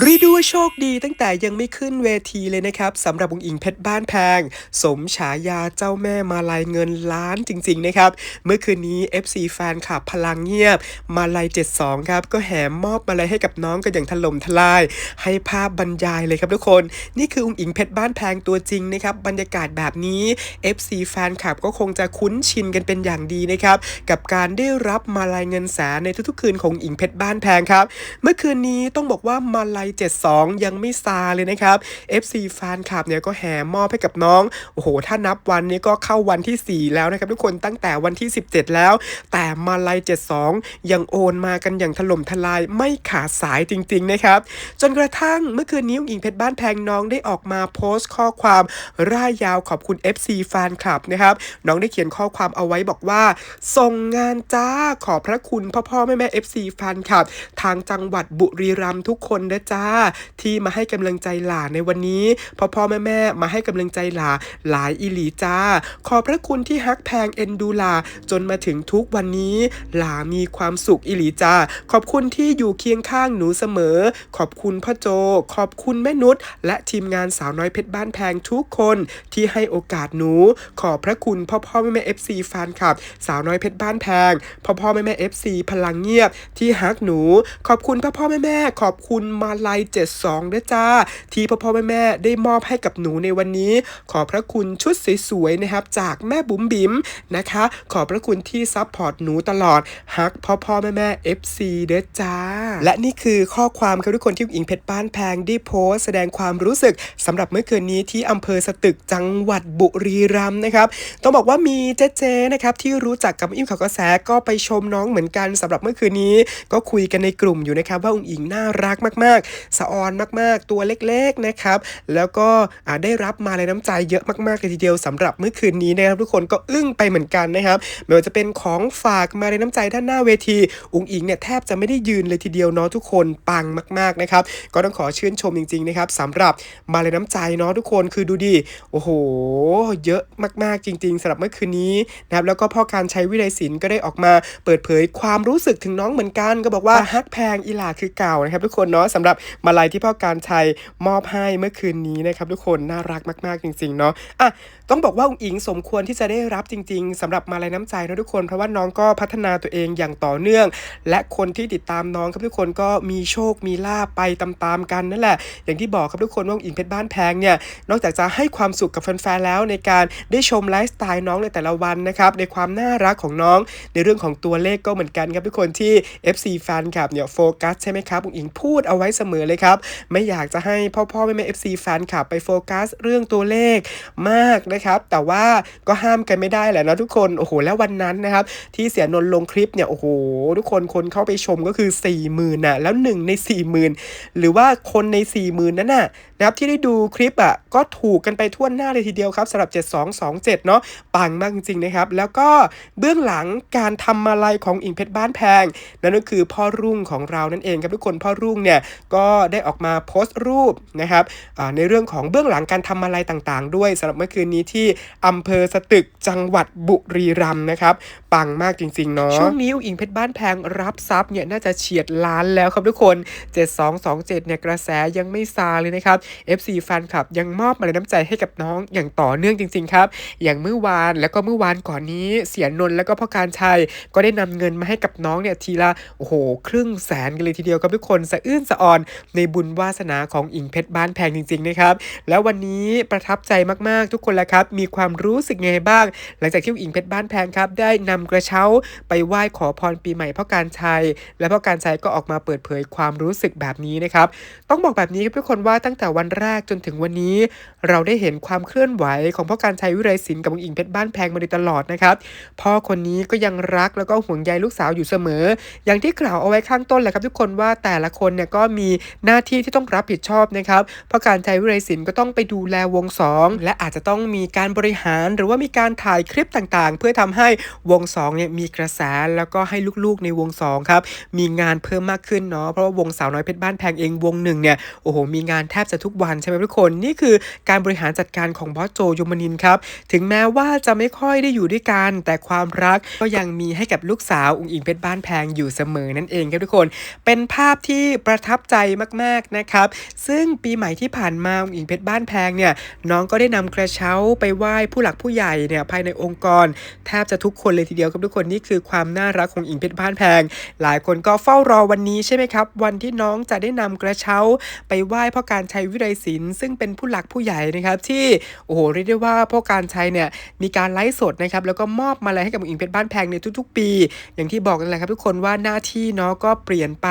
รีด้ว่าโชคดีตั้งแต่ยังไม่ขึ้นเวทีเลยนะครับสำหรับวงอิงเพชรบ้านแพง สมฉายาเจ้าแม่มาลายเงินล้านจริงๆนะครับ เมื่อคืนนี้ FC แฟนคลับพลังเงียบ มาลาย72 ครับ ก็แห่มอบมาลายให้กับน้องกันอย่างถล่มทลาย ให้ภาพบรรยายเลยครับทุกคน นี่คือองอิงเพชรบ้านแพงตัวจริงนะครับบรรยากาศแบบนี้ FC แฟนคลับก็คงจะคุ้นชินกันเป็นอย่างดีนะครับกับการได้รับมาลายเงินแสนในทุกๆ คืนของอิงเพชรบ้านแพงครับเมื่อคืนนี้ต้องบอกว่ามาลาย72 ยังไม่ซาเลยนะครับ FC แฟนคลับเนี่ยก็แห่มอบให้กับน้อง โอ้โห ถ้านับวันนี้ก็เข้าวันที่ 4 แล้วนะครับ ทุกคนตั้งแต่วันที่ 17 แล้ว แต่มาลาย72 ยังโอนมากันอย่างถล่มทลายไม่ขาดสายจริง ๆ นะครับ จนกระทั่งเมื่อคืนนี้หญิงเพชรบ้านแพงน้องได้ออกมาโพสต์ข้อความร่ายยาวขอบคุณ FC แฟนคลับนะครับน้องได้เขียนข้อความเอาไว้บอกว่า ส่งงานจ้าขอบพระคุณพ่อพ่อแม่แม่ FC แฟนคลับ ทางจังหวัดบุรีรัมย์ทุกคนนะจ้า ที่มาให้กำลังใจหลานในวันนี้พ่อพ่อแม่แม่มาให้กำลังใจหลาหลายอีหลีจ้า ขอบพระคุณที่ฮักแพงเอ็นดูหลาจนมาถึงทุกวันนี้ หลามีความสุขอีหลีจ้า ขอบคุณที่อยู่เคียงข้างหนูเสมอ ขอบคุณพ่อโจ ขอบคุณแม่นุชและทีมงานสาวน้อยเพชรบ้านแพงทุกคนที่ให้โอกาสหนู ขอบพระคุณพ่อพ่อแม่แม่ FC แฟนคลับ สาวน้อยเพชรบ้านแพงพ่อพ่อแม่แม่ FC พลังเงียบที่ฮักหนู ขอบคุณพ่อพ่อแม่แม่ขอบคุณมาลัย 72ด้วยจ้า ที่พ่อพ่อแม่แม่ได้มอบให้กับหนูในวันนี้ ขอพระคุณชุดสวยๆนะครับจากแม่บุ๋มบิ๋มนะคะ ขอพระคุณที่ซัพพอร์ตหนูตลอดฮักพ่อพ่อแม่แม่ FC เด้อจ้า และนี่คือข้อความครับทุกคนที่อิงเพชรบ้านแพงได้โพสแสดงความรู้สึกสำหรับเมื่อคืนนี้ที่อำเภอสตึกจังหวัดบุรีรัมย์นะครับต้องบอกว่ามีเจ๊เจนะครับที่รู้จักกับอิ่มข่าวกระแสก็ไปชมน้องเหมือนกันสำหรับเมื่อคืนนี้ ก็คุยกันในกลุ่มอยู่นะครับว่าองค์อิงน่ารักมากสะออนมากๆ ตัวเล็กๆนะครับ แล้วก็อ่าได้รับมาเลยน้ำใจเยอะมากๆเลยทีเดียวสำหรับเมื่อคืนนี้นะครับ ทุกคนก็อึ้งไปเหมือนกันนะครับไม่ว่าจะเป็นของฝากมาเลยน้ำใจด้านหน้าเวทีองค์อิงเนี่ยแทบจะไม่ได้ยืนเลยทีเดียวเนาะทุกคนปังมากๆนะครับก็ต้องขอชื่นชมจริงๆนะครับสำหรับมาเลยน้ำใจเนาะทุกคนคือดูดิโอ้โห เยอะมากๆจริง ๆสำหรับเมื่อคืนนี้นะครับแล้วก็พ่อการใช้วิไลศิลป์ก็ได้ออกมาเปิดเผยความรู้สึกถึงน้องเหมือนกัน ก็บอกว่าฮักแพงอีหลาคือเก่านะครับทุกคนเนาะสำหรับมาลัยที่พ่อการชัยมอบให้เมื่อคืนนี้นะครับทุกคนน่ารักมาก ๆ จริง ๆ เนาะอะต้องบอกว่าอุ๋งอิงสมควรที่จะได้รับจริง ๆสำหรับมาลัยน้ำใจนะทุกคน เพราะว่าน้องก็พัฒนาตัวเองอย่างต่อเนื่อง และคนที่ติดตามน้องครับทุกคนก็มีโชคมีลาบไปตามๆกันนั่นแหละ อย่างที่บอกครับทุกคนว่าอุ๋งอิงเพชรบ้านแพงเนี่ยนอกจากจะให้ความสุขกับแฟนๆแล้วในการได้ชมไลฟ์สไตล์น้องในแต่ละวันนะครับในความน่ารักของน้อง ในเรื่องของตัวเลขก็เหมือนกันครับทุกคนที่ FC แฟนคลับเนี่ยโฟกัสใช่ไหมครับอุ๋งอิงพูดเอาไว้เสมอเลยครับ ไม่อยากจะให้พ่อพ่อแม่แม่ FC แฟนคลับไปโฟกัสเรื่องตัวเลขมากนะครับ แต่ว่าก็ห้ามกันไม่ได้แหละนะทุกคนโอ้โหแล้ววันนั้นนะครับ ที่เสียนนท์ลงคลิปเนี่ยโอ้โหทุกคนคนเข้าไปชมก็คือ4 0,000น่ะแล้ว1ใน40,000หรือว่าคนใน40,000นั้นน่ะนะครับที่ได้ดูคลิปอะก็ถูกกันไปทั่วหน้าเลยทีเดียวครับสำหรับ 7227 เนาะปังมากจริงๆนะครับ แล้วก็เบื้องหลังการทำมาลัยของอิงเพชรบ้านแพง นั่นก็คือพ่อรุ่งของเรานั่นเองครับทุกคนพ่อรุ่งเนี่ยก็ได้ออกมาโพสต์รูปนะครับในเรื่องของเบื้องหลังการทำอะไรต่างๆ ด้วยสำหรับเมื่อคืนนี้ที่อำเภอสตึกจังหวัดบุรีรัมย์นะครับ ปังมากจริงๆเนาะช่วงนี้อิงเพชรบ้านแพงรับทรัพย์เนี่ยน่าจะเฉียดล้านแล้วครับทุกคน 7227เนี่ยกระแสยังไม่ซาเลยนะครับ FC แฟนคลับยังมอบมาเลยน้ำใจให้กับน้องอย่างต่อเนื่องจริงๆครับ อย่างเมื่อวานแล้วก็เมื่อวานก่อนนี้เสียนนท์แล้วก็พ่อการชัยก็ได้นำเงินมาให้กับน้องเนี่ยทีละโอ้โห ครึ่งแสนกันเลยทีเดียวครับทุกคนสะอื้นสะออนในบุญวาสนาของอิงเพชรบ้านแพงจริงๆนะครับแล้ววันนี้ประทับใจมากๆทุกคนแหละครับมีความรู้สึกไงบ้าง หลังจากที่อิงเพชรบ้านแพงครับได้นำกระเช้าไปไหว้ขอพรปีใหม่พ่อการชัย และพ่อการชัยก็ออกมาเปิดเผยความรู้สึกแบบนี้นะครับ ต้องบอกแบบนี้ครับทุกคนว่าตั้งแต่วันแรกจนถึงวันนี้ เราได้เห็นความเคลื่อนไหวของพ่อการชัยวิไรศิลป์กับองค์อิงเพชรบ้านแพงมาโดยตลอดนะครับพ่อคนนี้ก็ยังรักแล้วก็ห่วงใยลูกสาวอยู่เสมอ อย่างที่กล่าวเอาไว้ข้างต้นแหละครับทุกคนว่าแต่ละคนเนี่ยก็มีหน้าที่ที่ต้องรับผิดชอบนะครับเพราะการชัยวิไรศิลป์ก็ต้องไปดูแลวงสองและอาจจะต้องมีการบริหารหรือว่ามีการถ่ายคลิปต่างๆ เพื่อทำให้วง2เนี่ยมีกระแสแล้วก็ให้ลูกๆในวง2ครับมีงานเพิ่มมากขึ้นเนาะเพราะว่าวงสาวน้อยเพชรบ้านแพงเองวงหนึ่งเนี่ยโอ้โหมีงานแทบจะทุกวันใช่ไหมทุกคนนี่คือการบริหารจัดการของบอสโจยมนินครับถึงแม้ว่าจะไม่ค่อยได้อยู่ด้วยกัน แต่ความรักก็ยังมีให้กับลูกสาวอุ๋งอิงเพชรบ้านแพงอยู่เสมอนั่นเองครับทุกคน เป็นภาพที่ประทับใจมากๆนะครับ ซึ่งปีใหม่ที่ผ่านมาอุ๋งอิงเพชรบ้านแพงเนี่ยน้องก็ได้นำกระเช้าไปไหว้ผู้หลักผู้ใหญ่เนี่ยภายในองค์กร แทบจะทุกคนเลยทีเดียวียวครับทุกคนนี่คือความน่ารักของอิงเพชรบ้านแพง หลายคนก็เฝ้ารอวันนี้ใช่ไหมครับ วันที่น้องจะได้นำกระเช้า ไปไหว้พ่อการชัยวิไลศิลป์ซึ่งเป็นผู้หลักผู้ใหญ่นะครับ ที่โอ้โหเรียกได้ว่าพ่อการชัยเนี่ยมีการไลฟ์สดนะครับแล้วก็มอบมาลัยให้กับอุ๋งอิงเพชรบ้านแพงในทุก ๆ ปี อย่างที่บอกกันแหละครับ ทุกคนว่าหน้าที่เนาะก็เปลี่ยนไป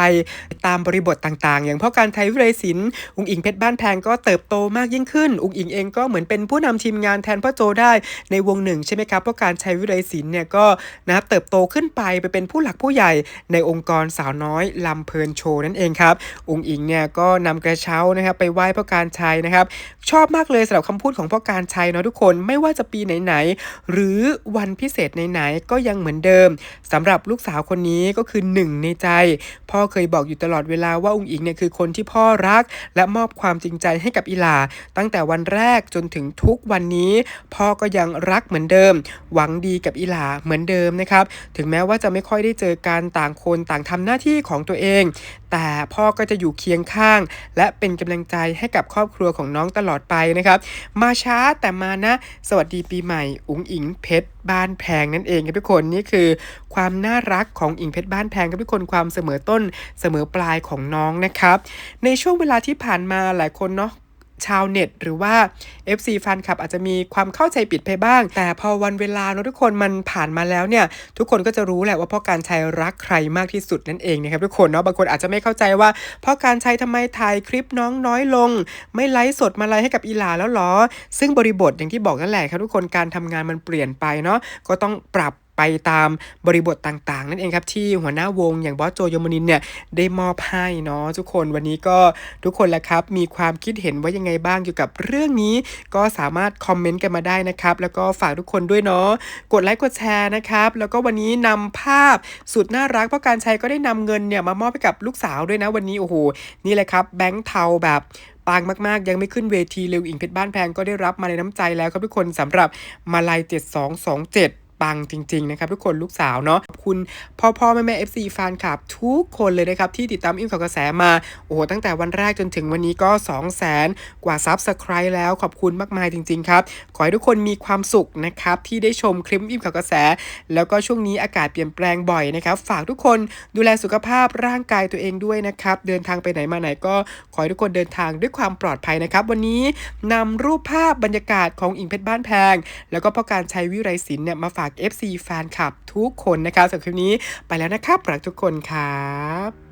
ตามบริบทต่าง ๆ อย่างพ่อการชัยวิไลศิลป์อุ๋งอิงเพชรบ้านแพงก็เติบโตมากยิ่งขึ้น อุ๋งอิงเองก็เหมือนเป็นผู้นำทีมงานแทนพ่อโจได้ในวงหนึ่งใช่ไหมครับเพราะการชัยวิไลศิลป์เนี่ยก็นะครับเติบโตขึ้นไปไปเป็นผู้หลักผู้ใหญ่ในองค์กรสาวน้อยลำเพลินโชว์นั่นเองครับอุ๋งอิงเนี่ยก็นำกระเช้านะครับไปไหว้พ่อการชัยนะครับ ชอบมากเลยสำหรับคำพูดของพ่อการชัยเนาะทุกคนไม่ว่าจะปีไหนๆหรือวันพิเศษไหนๆก็ยังเหมือนเดิมสำหรับลูกสาวคนนี้ก็คือหนึ่งในใจ พ่อเคยบอกอยู่ตลอดเวลาว่าอุ๋งอิงเนี่ยคือคนที่พ่อรัก และมอบความจริงใจให้กับอีหลา ตั้งแต่วันแรกจนถึงทุกวันนี้ พ่อก็ยังรักเหมือนเดิม หวังดีกับอีหลาเหมือนเดิมนะครับ ถึงแม้ว่าจะไม่ค่อยได้เจอกันต่างคนต่างทำหน้าที่ของตัวเอง แต่พ่อก็จะอยู่เคียงข้าง และเป็นกำลังใจให้กับครอบครัวของน้องตลอดไปนะครับ มาช้าแต่มานะ สวัสดีปีใหม่อุ๋งอิงเพชรบ้านแพงนั่นเองครับทุกคนนี่คือ ความน่ารักของอิงเพชรบ้านแพงครับทุกคนความเสมอต้นเสมอปลายของน้องนะครับ ในช่วงเวลาที่ผ่านมาหลายคนเนาะ ชาวเน็ต หรือว่า FC แฟนคลับอาจจะมีความเข้าใจผิดไปบ้าง แต่พอวันเวลาเนอะทุกคนมันผ่านมาแล้วเนี่ย ทุกคนก็จะรู้แหละว่าพ่อการชัยรักใครมากที่สุดนั่นเองนะครับทุกคนเนาะบางคนอาจจะไม่เข้าใจว่าพ่อการชัยทำไมถ่ายคลิปน้องน้อยลง ไม่ไลฟ์สดมาไลฟ์ให้กับอีหลาแล้วหรอ ซึ่งบริบทอย่างที่บอกนั่นแหละครับทุกคนการทำงานมันเปลี่ยนไปเนาะก็ต้องปรับ ไปตามบริบทต่างๆ นั่นเองครับที่หัวหน้าวงอย่างบอสโจโยมนินเนี่ยได้มอบให้เนาะทุกคนวันนี้ก็ทุกคนแหละครับ มีความคิดเห็นว่ายังไงบ้างเกี่ยวกับเรื่องนี้ ก็สามารถคอมเมนต์กันมาได้นะครับ แล้วก็ฝากทุกคนด้วยเนาะกดไลค์กดแชร์นะครับ แล้วก็วันนี้นำภาพสุดน่ารักเพราะการใช้ก็ได้นำเงินเนี่ยมามอบให้กับลูกสาวด้วยนะวันนี้โอ้โหนี่เลยครับแบงค์เทาแบบปังมาก ๆ ยังไม่ขึ้นเวทีเร็วอิงเพชรบ้านแพงก็ได้รับมาในน้ำใจแล้วครับทุกคนสำหรับมาลัย 7227 ปังจริง ๆ นะครับ ทุกคนลูกสาวเนาะขอบคุณพ่อพ่อแม่แม่ FC แฟนคลับ ทุกคนเลยนะครับ ที่ติดตามอิ่มข่าวกระแสมา โอ้โห ตั้งแต่วันแรกจนถึงวันนี้ก็ 2 0 0 0 0 0กว่าซับสไคร b e แล้วขอบคุณมากมายจริง ๆ ครับ ขอให้ทุกคนมีความสุขนะครับ ที่ได้ชมคลิปอิ่มข่าวกระแส แล้วก็ช่วงนี้อากาศเปลี่ยนแปลงบ่อยนะครับ ฝากทุกคนดูแลสุขภาพร่างกายตัวเองด้วยนะครับ เดินทางไปไหนมาไหนก็ขอให้ทุกคนเดินทางด้วยความปลอดภัยนะครับ วันนี้นำรูปภาพบรรยากาศของอิงเพชรบ้านแพง แล้วก็พ่อการชัยวิไรศิลป์เนี่ยมาฝาก FC แฟนคลับทุกคนนะครับสำหรับคลิปนี้ไปแล้วนะครับรักทุกคนครับ